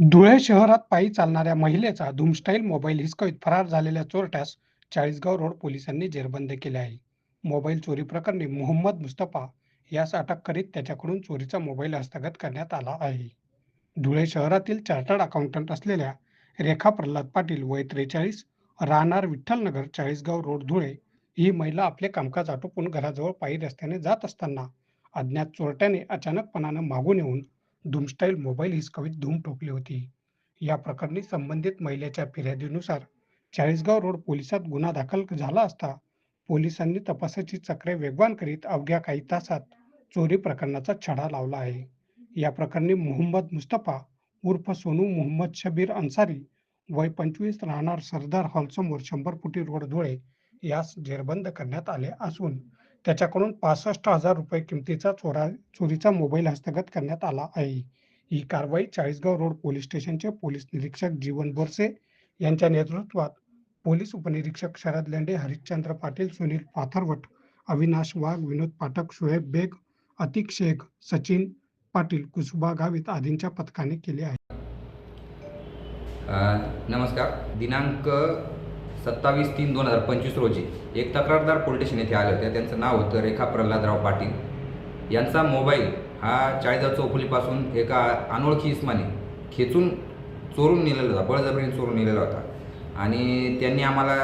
धुळे शहरात पायी चालणाऱ्या महिलेचा धूमस्टाईल मोबाईल हिसकवीत फरार झालेल्या चोरट्यास चाळीसगाव रोड पोलिसांनी जेरबंद केले आहे. मोबाईल चोरी प्रकरणी मोहम्मद मुस्तफा यास अटक करीत त्याच्याकडून चोरीचा मोबाईल हस्तगत करण्यात आला आहे. धुळे शहरातील चार्टर्ड अकाउंटंट असलेल्या रेखा प्रल्हाद पाटील वय त्रेचाळीस राहणार विठ्ठलनगर चाळीसगाव रोड धुळे ही महिला आपले कामकाज आटोपून घराजवळ पायी रस्त्याने जात असताना अज्ञात चोरट्याने अचानकपणानं मागून येऊन धूमस्टाईल मोबाईल हिसकावीत धूम ठोकली होती. या प्रकरणी संबंधित महिलेच्या फिर्यादीनुसार चाळीसगाव रोड पोलिसात गुन्हा दाखल झाला असता पोलिसांनी तपासाची चक्रे वेगवान करीत अवघ्या काही तासात चोरी प्रकरणाचा छडा लावला आहे. या प्रकरणी मोहम्मद मुस्तफा उर्फ सोनू मोहम्मद शबीर अन्सारी वय पंचवीस राहणार सरदार हॉलसमोर शंभर फुटी रोड धुळे यास जेरबंद करण्यात आले असून त्याच्याकडून पासष्ट हजार रुपये किमतीचा चोरा चोरीचा मोबाईल हस्तगत करण्यात आला आहे. ही कारवाई चाळीसगाव रोड पोलीस स्टेशनचे पोलीस निरीक्षक जीवन बोरसे यांच्या नेतृत्वात पोलीस उपनिरीक्षक शरद लेंडे हरिश्चंद्र पाटील सुनील पाथरवट अविनाश वाघ विनोद पाठक शोएब बेग अतिक शेख सचिन पाटील कुसुबा गावित आदींच्या पथकाने केले आहे. नमस्कार. दिनांक सत्तावीस तीन दोन हजार पंचवीस रोजी एक तक्रारदार पोलीस स्टेशन येथे आले होते. त्यांचं नाव होतं रेखा प्रल्हादराव पाटील. यांचा मोबाईल हा चाळीसगाव चौफुलीपासून एका अनोळखी इस्माने खेचून चोरून नेलेला होता बळजबरीने चोरून नेलेला होता. आणि त्यांनी आम्हाला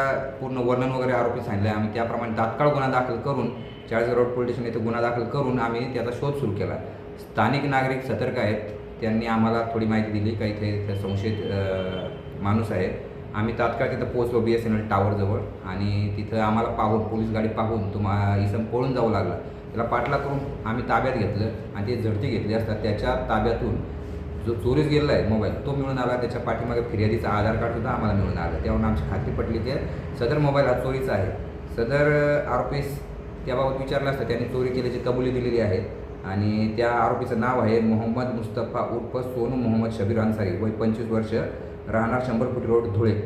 पूर्ण वर्णन वगैरे आरोपी सांगितलं आम्ही त्याप्रमाणे तात्काळ गुन्हा दाखल करून चाळीसगाव रोड पोलीस स्टेशन येथे गुन्हा दाखल करून आम्ही त्याचा शोध सुरू केला. स्थानिक नागरिक सतर्क आहेत. त्यांनी आम्हाला थोडी माहिती दिली. काही इथे संशयित माणूस आहे आम्ही तात्काळ तिथं पोहोचलो बी एस एन एल टावरजवळ आणि तिथं आम्हाला पाहून पोलीस गाडी पाहून तुम्हा इसम पळून जावं लागला. त्याला पाठला करून आम्ही ताब्यात घेतलं आणि ते झडती घेतली असता त्याच्या ताब्यातून जो चोरीस गेलेला आहे मोबाईल तो मिळून आला. त्याच्या पाठीमागे फिर्यादीचा आधार कार्डसुद्धा आम्हाला मिळून आलं. त्यावरून आमची खात्री पटली की सदर मोबाईल हा चोरीचा आहे. सदर आरोपीस त्याबाबत विचारलं असतं त्यांनी चोरी केल्याची कबुली दिलेली आहे आणि त्या आरोपीचं नाव आहे मोहम्मद मुस्तफा उर्फ सोनू मोहम्मद शबीर अन्सारी. वय पंचवीस वर्ष. राहणार शंभर फूट रोड धुळे.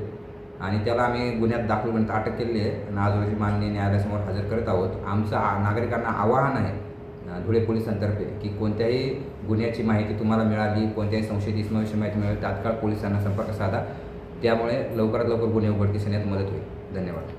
आणि त्याला आम्ही गुन्ह्यात दाखल करण्यात अटक केली आहे. आणि आजवरची माननीय न्यायालयासमोर हजर करत आहोत. आमचं आ- नागरिकांना आवाहन आहे धुळे पोलिसांतर्फे की कोणत्याही गुन्ह्याची माहिती तुम्हाला मिळाली कोणत्याही संशयित इसमाविषयी माहिती मिळाली तात्काळ पोलिसांना संपर्क साधा. त्यामुळे लवकरात लवकर गुन्हे उघडकीस येण्यात मदत होईल. धन्यवाद.